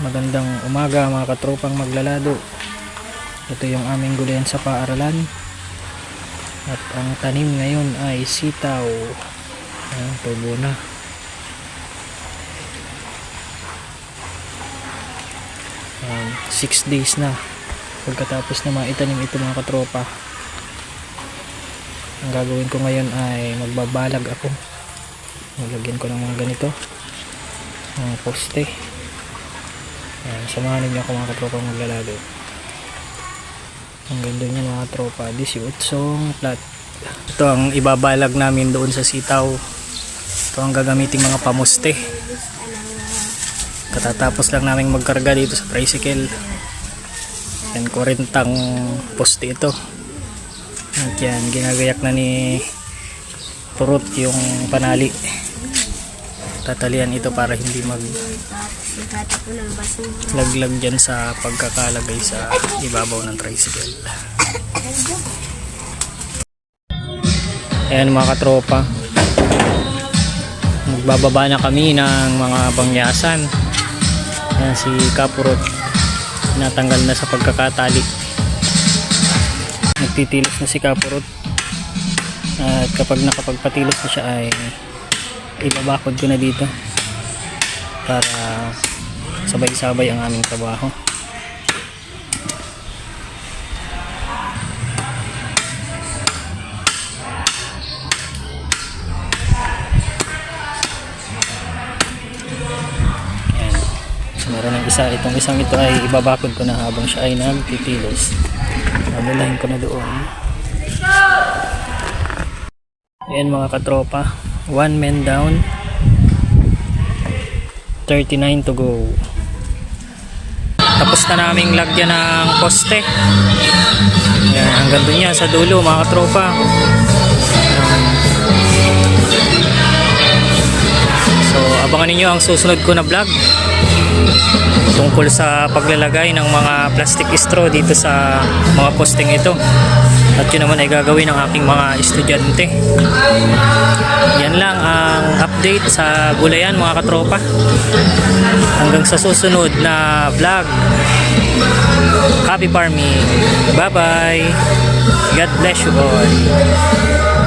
Magandang umaga mga katropang maglalado. Ito yung aming gulayan sa paaralan. At ang tanim ngayon ay sitaw. Ayan, tubo na. Ayan, six days na. Pagkatapos na maitanim ito mga katropa. Ang gagawin ko ngayon ay magbabalag ako. Nilagyan ko ng mga ganito. Mga poste. Ayan, samahan ninyo ako mga katropa maglalado. Ang ganda niya mga tropa. 18 plat. Ito ang ibabalag namin doon sa sitaw. Ito ang gagamitin mga pamuste. Katatapos lang namin magkarga dito sa tricycle. Yan, kurentang poste ito. At yan, ginagayak na ni Turut yung panali. Tatalian ito para hindi mag laglag dyan sa pagkakalagay sa ibabaw ng tricycle. Ayan mga katropa. Magbababa na kami ng mga bangyasan. Ayan si Kapurot. Natanggal na sa pagkakatali. Nagtitilos na si Kapurot. At kapag nakapagpatilos na siya ay ibabakod ko na dito para sabay-sabay ang aming trabaho. Meron ng isa. Itong isang ito ay ibabakod ko na habang siya ay nagtitilos. Babalahin ko na doon. Ayan mga katropa. One man down. 39 to go. Tapos na naming lagyan ng poste. Yan, hanggang doon yan sa dulo mga katropa. So, abangan ninyo ang susunod ko na vlog tungkol sa paglalagay ng mga plastic straw dito sa mga posting ito. At yun naman ay gagawin ng aking mga estudyante. Yan lang ang update sa gulayan mga katropa. Hanggang sa susunod na vlog. Happy farming. Bye bye. God bless you all.